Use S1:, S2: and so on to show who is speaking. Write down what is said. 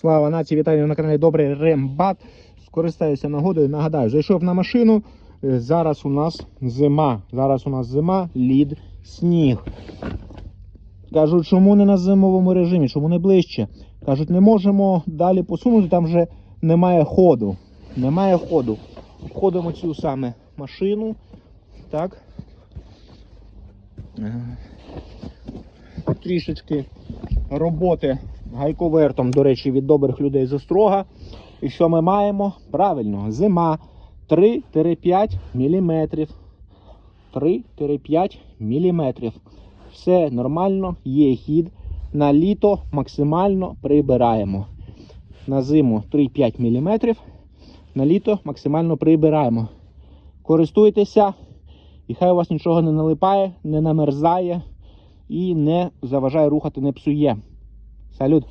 S1: Слава нації, вітаю на каналі Добрий Рембат. Скористаюся нагодою. Нагадаю, зайшов на машину. Е, Зараз у нас зима. Зараз у нас зима, лід, сніг. Кажуть, чому не на зимовому режимі, чому не ближче. Кажуть, не можемо далі посунути, там вже немає ходу. Немає ходу. Обходимо цю саме машину. Так. Е, Трішечки роботи гайковертом, до речі, від добрих людей з Острога. І що ми маємо? Правильно, зима 3-5 мм. 3-5 мм. Все нормально, є хід. На літо максимально прибираємо. На зиму 3-5 мм. На літо максимально прибираємо. Користуйтеся, і хай у вас нічого не налипає, не намерзає і не заважає рухати, не псує. Salud.